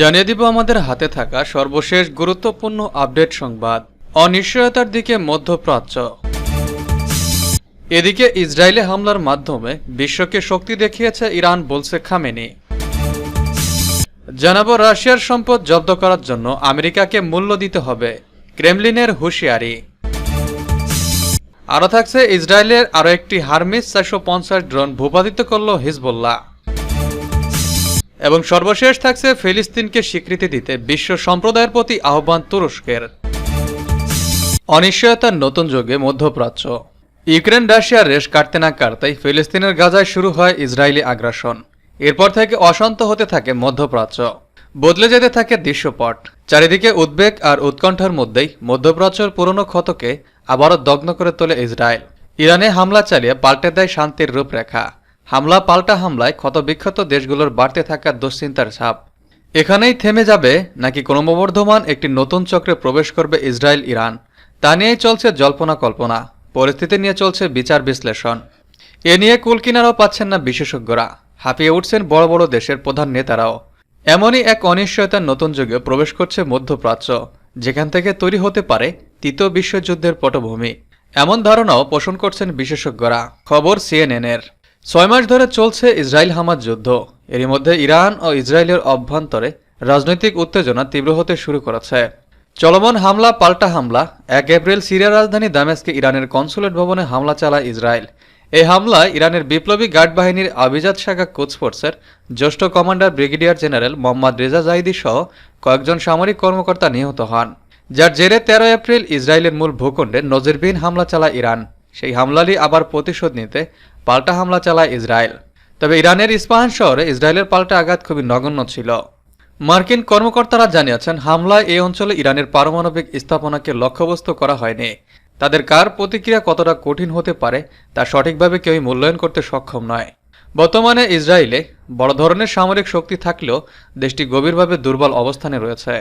জানিয়ে দিব আমাদের হাতে থাকা সর্বশেষ গুরুত্বপূর্ণ আপডেট সংবাদ। অনিশ্চয়তার দিকে মধ্যপ্রাচ্য। এদিকে ইসরায়েলে হামলার মাধ্যমে বিশ্বকে শক্তি দেখিয়েছে ইরান বলছে খামেনি। জানাব রাশিয়ার সম্পদ জব্দ করার জন্য আমেরিকাকে মূল্য দিতে হবে, ক্রেমলিনের হুঁশিয়ারি। আরও থাকছে ইসরায়েলের আরও একটি হারমিস চারশো পঞ্চাশ ড্রোন ভূপাতিত করল হিজবুল্লাহ। এবং সর্বশেষ থাকছে ফিলিস্তিনকে স্বীকৃতি দিতে বিশ্ব সম্প্রদায়ের প্রতি আহ্বান তুরস্কের। অনিশ্চয়তার নতুন যুগে মধ্যপ্রাচ্য। ইউক্রেন রাশিয়ার রেশ কাটতে না কাটতেই ফিলিস্তিনের গাজায় শুরু হয় ইসরায়েলি আগ্রাসন। এরপর থেকে অশান্ত হতে থাকে মধ্যপ্রাচ্য। বদলে যেতে থাকে দৃশ্যপট। চারিদিকে উদ্বেগ আর উৎকণ্ঠার মধ্যেই মধ্যপ্রাচ্যের পুরনো ক্ষতকে আবারও দগ্ন করে তোলে ইসরায়েল। ইরানে হামলা চালিয়ে পাল্টে দেয় শান্তির রূপরেখা। হামলা পাল্টা হামলায় ক্ষতবিক্ষত দেশগুলোর বাড়তে থাকা দুশ্চিন্তার ছাপ। এখানেই থেমে যাবে নাকি ক্রমবর্ধমান একটি নতুন চক্রে প্রবেশ করবে ইসরায়েল, ইরান? তা নিয়েই চলছে জল্পনা কল্পনা। পরিস্থিতি নিয়ে চলছে বিচার বিশ্লেষণ। এ নিয়ে কুল কিনারাও পাচ্ছেন না বিশেষজ্ঞরা। হাঁপিয়ে উঠছেন বড় বড় দেশের প্রধান নেতারাও। এমনই এক অনিশ্চয়তার নতুন যুগে প্রবেশ করছে মধ্যপ্রাচ্য, যেখান থেকে তৈরি হতে পারে তৃতীয় বিশ্বযুদ্ধের পটভূমি। এমন ধারণাও পোষণ করছেন বিশেষজ্ঞরা। খবর সিএনএনের। ছয় মাস ধরে চলছে ইসরায়েল হামাজ যুদ্ধ। এরই মধ্যে ইরান ও ইসরায়েলের অভ্যন্তরে রাজনৈতিক উত্তেজনা তীব্র হতে শুরু করেছে। চলমান হামলা, পাল্টা হামলা, এক এপ্রিল সিরিয়ার রাজধানী দামেস্কে ইরানের কনসুলেট ভবনে হামলা চালায় ইসরায়েল। এই হামলায় ইরানের বিপ্লবী গার্ড বাহিনীর আবিজাদ শাখা কোচফোর্সের জ্যেষ্ঠ commander brigadier general Mohammad Reza Zaidi সহ কয়েকজন সামরিক কর্মকর্তা নিহত হন। যার জেরে তেরো এপ্রিল ইসরায়েলের মূল ভূখণ্ডে নজিরবিহীন হামলা চালায় ইরান। সেই হামলারই আবার প্রতিশোধ নিতে পাল্টা হামলা চালায় ইসরায়েল। তবে ইরানের ইস্পাহান শহরে ইসরায়েলের পাল্টা আঘাত খুবই নগণ্য ছিল। মার্কিন কর্মকর্তারা জানিয়েছেন, হামলায় এই অঞ্চলে ইরানের পারমাণবিক স্থাপনাকে লক্ষ্যবস্তু করা হয়নি। তাদের কার প্রতিক্রিয়া কতটা কঠিন হতে পারে, তা সঠিকভাবে কেউই মূল্যায়ন করতে সক্ষম নয়। বর্তমানে ইসরায়েলে বড় ধরনের সামরিক শক্তি থাকলেও দেশটি গভীরভাবে দুর্বল অবস্থানে রয়েছে।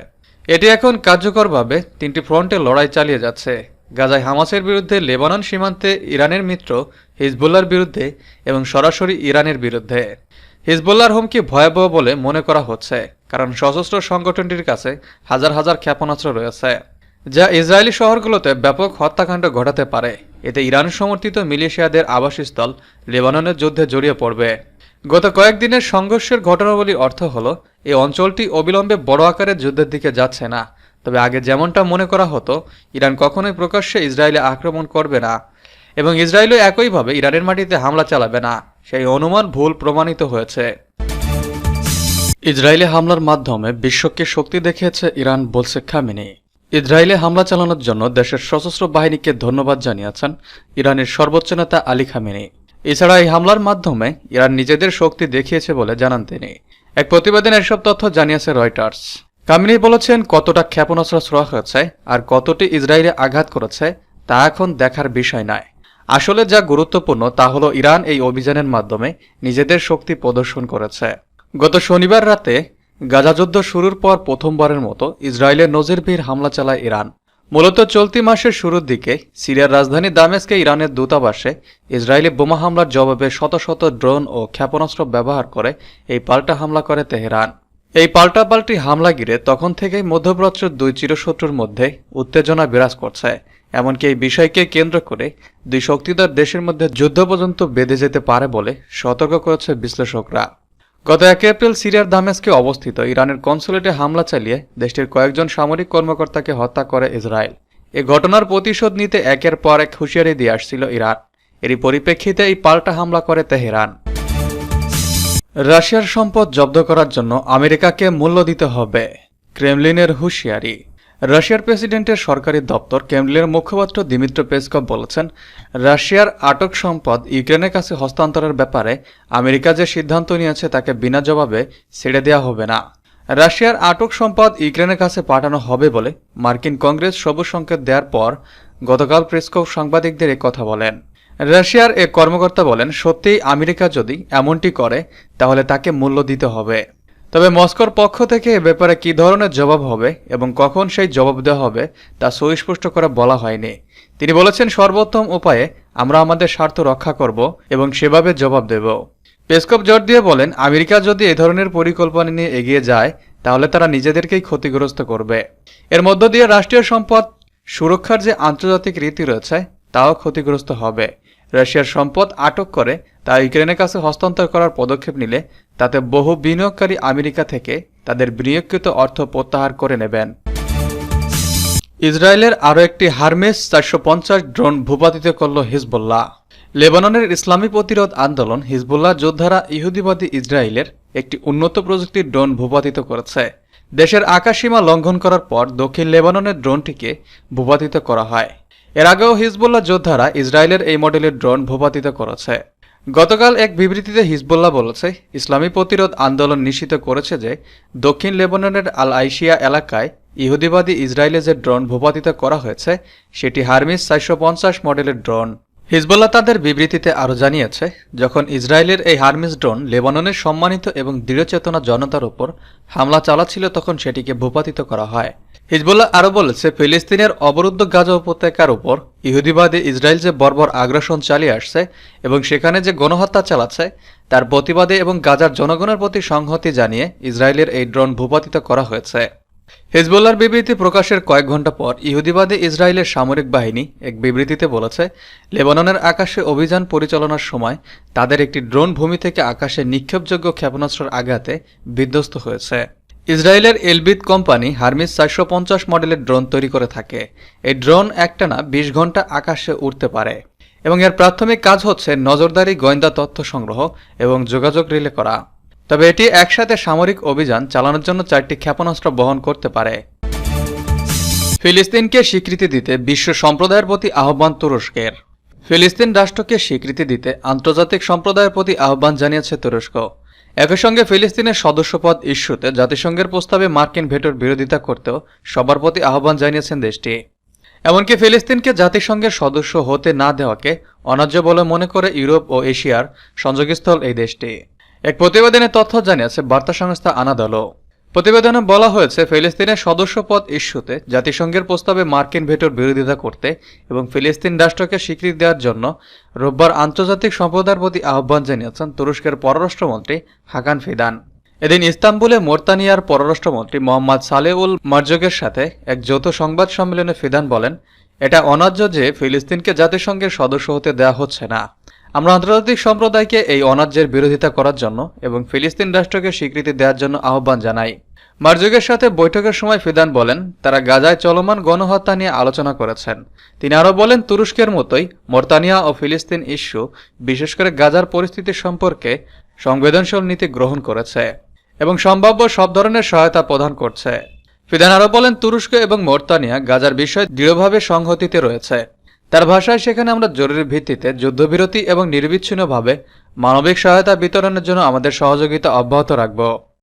এটি এখন কার্যকরভাবে তিনটি ফ্রন্টে লড়াই চালিয়ে যাচ্ছে। গাজায় হামাসের বিরুদ্ধে লেবানন সীমান্তে ইরানের মিত্র হিজবুল্লার বিরুদ্ধে এবং সরাসরি ইরানের বিরুদ্ধে। হিজবুল্লার হুমকি ভয়াবহ বলে মনে করা হচ্ছে, কারণ সশস্ত্র সংগঠনটির কাছে হাজার হাজার ক্ষেপণাস্ত্র রয়েছে, যা ইসরায়েলি শহরগুলোতে ব্যাপক হত্যাকাণ্ড ঘটাতে পারে। এতে ইরান সমর্থিত মিলিশিয়াদের আবাসস্থল লেবাননের যুদ্ধে জড়িয়ে পড়বে। গত কয়েকদিনের সংঘর্ষের ঘটনাবলীর অর্থ হল, এই অঞ্চলটি অবিলম্বে বড় আকারের যুদ্ধের দিকে যাচ্ছে না তবে আগে যেমনটা মনে করা হতো, ইরান কখনোই প্রকাশ্যে ইসরায়েলে আক্রমণ করবে না এবং ইসরায়েলও একইভাবে ইরানের মাটিতে হামলা চালাবে না। সেই অনুমান ভুল প্রমাণিত হয়েছে। ইসরায়েলে হামলার মাধ্যমে বিশ্বকে শক্তি দেখিয়েছে ইরান, বলছে খামিনি। ইসরায়েলে হামলা চালানোর জন্য দেশের সশস্ত্র বাহিনীকে ধন্যবাদ জানিয়েছেন ইরানের সর্বোচ্চ নেতা আলী খামিনি। এছাড়া এই হামলার মাধ্যমে ইরান নিজেদের শক্তি দেখিয়েছে বলে জানান তিনি। এক প্রতিবেদনে এসব তথ্য জানিয়েছে রয়টার্স। কামিনী বলেছেন, কতটা ক্ষেপণাস্ত্র ছোড়া হয়েছে আর কতটি ইসরায়েলে আঘাত করেছে, তা এখন দেখার বিষয় নয়। আসলে যা গুরুত্বপূর্ণ, তা হলো ইরান এই অভিযানের মাধ্যমে নিজেদের শক্তি প্রদর্শন করেছে। গত শনিবার রাতে গাজাযুদ্ধ শুরুর পর প্রথমবারের মতো ইসরায়েলের নজিরবিহীন হামলা চালায় ইরান। মূলত চলতি মাসের শুরুর দিকে সিরিয়ার রাজধানী দামেস্কে ইরানের দূতাবাসে ইসরায়েলি বোমা হামলার জবাবে শত শত ড্রোন ও ক্ষেপণাস্ত্র ব্যবহার করে এই পাল্টা হামলা করে তেহরান। এই পাল্টাপাল্টি হামলা ঘিরে তখন থেকেই মধ্যপ্রাচ্যের দুই চিরশত্রুর মধ্যে উত্তেজনা বিরাজ করছে। এমনকি এই বিষয়কে কেন্দ্র করে দুই শক্তিধর দেশের মধ্যে যুদ্ধ পর্যন্ত বেঁধে যেতে পারে বলে সতর্ক করেছে বিশ্লেষকরা। গত এক এপ্রিল সিরিয়ার দামেস্কে অবস্থিত ইরানের কনসুলেটে হামলা চালিয়ে দেশটির কয়েকজন সামরিক কর্মকর্তাকে হত্যা করে ইসরায়েল। এ ঘটনার প্রতিশোধ নিতে একের পর এক হুঁশিয়ারি দিয়ে আসছিল ইরান। এরই পরিপ্রেক্ষিতে এই পাল্টা হামলা করে তেহরান। রাশিয়ার সম্পদ জব্দ করার জন্য আমেরিকাকে মূল্য দিতে হবে। ক্রেমলিনের হুঁশিয়ারি। রাশিয়ার প্রেসিডেন্টের সরকারি দপ্তর ক্রেমলিনের মুখপাত্র দিমিত্র পেসকভ বলেছেন, রাশিয়ার আটক সম্পদ ইউক্রেনের কাছে হস্তান্তরের ব্যাপারে আমেরিকা যে সিদ্ধান্ত নিয়েছে তাকে বিনা জবাবে ছেড়ে দেওয়া হবে না। রাশিয়ার আটক সম্পদ ইউক্রেনের কাছে পাঠানো হবে বলে মার্কিন কংগ্রেস সবুজ সংকেত দেওয়ার পর গতকাল পেসকভ সাংবাদিকদের কথা বলেন। রাশিয়ার এক কর্মকর্তা বলেন সত্যিই আমেরিকা যদি এমনটি করে, তাহলে তাকে মূল্য দিতে হবে। তবে মস্কোর পক্ষ থেকে এ ব্যাপারে কী ধরনের জবাব হবে এবং কখন সেই জবাব দেওয়া হবে, তা সুস্পষ্ট করে বলা হয়নি। তিনি বলেছেন, সর্বোত্তম উপায়ে আমরা আমাদের স্বার্থ রক্ষা করব এবং সেভাবে জবাব দেব। পেসকপ জোর দিয়ে বলেন, আমেরিকা যদি এ ধরনের পরিকল্পনা নিয়ে এগিয়ে যায়, তাহলে তারা নিজেদেরকেই ক্ষতিগ্রস্ত করবে। এর মধ্য দিয়ে রাষ্ট্রীয় সম্পদ সুরক্ষার যে আন্তর্জাতিক রীতি রয়েছে তাও ক্ষতিগ্রস্ত হবে। রাশিয়ার সম্পদ আটক করে তা ইউক্রেনের কাছে হস্তান্তর করার পদক্ষেপ নিলে তাতে বহু বিনিয়োগকারী আমেরিকা থেকে তাদের বিনিয়োগকৃত অর্থ প্রত্যাহার করে নেবেন। ইসরায়েলের আরও একটি হারমেস চারশো পঞ্চাশ ড্রোন ভূপাতিত করল হিজবুল্লাহ। লেবাননের ইসলামী প্রতিরোধ আন্দোলন হিজবুল্লাহ যোদ্ধারা ইহুদিবাদী ইসরায়েলের একটি উন্নত প্রযুক্তির ড্রোন ভূপাতিত করেছে। দেশের আকাশসীমা লঙ্ঘন করার পর দক্ষিণ লেবাননের ড্রোনটিকে ভূপাতিত করা হয়। এর আগেও হিজবুল্লাহ যোদ্ধারা ইসরায়েলের এই মডেলের ড্রোন ভূপাতিত করেছে। গতকাল এক বিবৃতিতে হিজবুল্লাহ বলেছে, ইসলামী প্রতিরোধ আন্দোলন নিশ্চিত করেছে যে, দক্ষিণ লেবাননের আল আইশিয়া এলাকায় ইহুদিবাদী ইসরায়েলে যে ড্রোন ভূপাতিত করা হয়েছে, সেটি হারমিস চারশো মডেলের ড্রোন। হিজবুল্লাহ তাদের বিবৃতিতে আরও জানিয়েছে, যখন ইসরায়েলের এই হারমিস ড্রোন লেবাননের সম্মানিত এবং দৃঢ়চেতনা জনতার উপর হামলা চালাচ্ছিল, তখন সেটিকে ভূপাতিত করা হয়। হিজবুল্লাহ আরও বলেছে, ফিলিস্তিনের অবরুদ্ধ গাজা উপত্যকার উপর ইহুদিবাদী ইসরায়েল যে বর্বর আগ্রাসন চালিয়ে আসছে এবং সেখানে যে গণহত্যা চালাচ্ছে, তার প্রতিবাদে এবং গাজার জনগণের প্রতি সংহতি জানিয়ে ইসরায়েলের এই ড্রোন ভূপাতিত করা হয়েছে। হিজবুল্লাহর বিবৃতি প্রকাশের কয়েক ঘণ্টা পর ইহুদিবাদী ইসরায়েলের সামরিক বাহিনী এক বিবৃতিতে বলেছে, লেবাননের আকাশে অভিযান পরিচালনার সময় তাদের একটি ড্রোন ভূমি থেকে আকাশে নিক্ষেপযোগ্য ক্ষেপণাস্ত্রের আঘাতে বিধ্বস্ত হয়েছে। ইসরায়েলের এলবিদ কোম্পানি হারমিস চারশো পঞ্চাশ মডেলের ড্রোন তৈরি করে থাকে। এই ড্রোন একটানা বিশ ঘণ্টা আকাশে উড়তে পারে এবং এর প্রাথমিক কাজ হচ্ছে নজরদারি গোয়েন্দা তথ্য সংগ্রহ এবং যোগাযোগ রিলে করা। তবে এটি একসাথে সামরিক অভিযান চালানোর জন্য চারটি ক্ষেপণাস্ত্র বহন করতে পারে। ফিলিস্তিনকে স্বীকৃতি দিতে বিশ্ব সম্প্রদায়ের প্রতি আহ্বান তুরস্কের। ফিলিস্তিন রাষ্ট্রকে স্বীকৃতি দিতে আন্তর্জাতিক সম্প্রদায়ের প্রতি আহ্বান জানিয়েছে তুরস্ক। একই সঙ্গে ফিলিস্তিনের সদস্যপদ ইস্যুতে জাতিসংঘের প্রস্তাবে মার্কিন ভেটোর বিরোধিতা করতেও সবার প্রতি আহ্বান জানিয়েছেন দেশটি। এমনকি ফিলিস্তিনকে জাতিসংঘের সদস্য হতে না দেওয়াকে অনার্য বলে মনে করে ইউরোপ ও এশিয়ার সংযোগস্থল এই দেশটি। এক প্রতিবেদনে তথ্য জানিয়েছে বার্তা সংস্থা আনাদলো। প্রতিবেদনে বলা হয়েছে, ফিলিস্তিনের সদস্যপদ ইস্যুতে জাতিসংঘের প্রস্তাবে মার্কিন ভেটোর বিরোধিতা করতে এবং ফিলিস্তিন রাষ্ট্রকে স্বীকৃতি দেওয়ার জন্য রোববার আন্তর্জাতিক সম্প্রদায়ের প্রতি আহ্বান জানিয়েছেন তুরস্কের পররাষ্ট্রমন্ত্রী হাকান ফিদান। এদিন ইস্তাম্বুলে মোরতানিয়ার পররাষ্ট্রমন্ত্রী মোহাম্মদ সালেউল মার্জকের সাথে এক যৌথ সংবাদ সম্মেলনে ফিদান বলেন, এটা অনার্য যে ফিলিস্তিনকে জাতিসংঘের সদস্য হতে দেওয়া হচ্ছে না। আমরা আন্তর্জাতিক সম্প্রদায়কে এই অনার্যের বিরোধিতা করার জন্য এবং ফিলিস্তিন রাষ্ট্রকে স্বীকৃতি দেওয়ার জন্য আহ্বান জানাই। মার্জুকের সাথে বৈঠকের সময় ফিদান বলেন, তারা গাজায় চলমান গণহত্যা নিয়ে আলোচনা করেছেন। তিনি আরও বলেন, তুরস্কের মতোই মর্তানিয়া ও ফিলিস্তিন ইস্যু, বিশেষ করে গাজার পরিস্থিতি সম্পর্কে সংবেদনশীল নীতি গ্রহণ করেছে এবং সম্ভাব্য সব ধরনের সহায়তা প্রদান করছে। ফিদান আরও বলেন, তুরস্ক এবং মর্তানিয়া গাজার বিষয়ে দৃঢ়ভাবে সংহতিতে রয়েছে। তার ভাষায় সেখানে আমরা জরুরি ভিত্তিতে যুদ্ধবিরতি এবং নির্বিচ্ছিন্নভাবে মানবিক সহায়তা বিতরণের জন্য আমাদের সহযোগিতা অব্যাহত রাখব।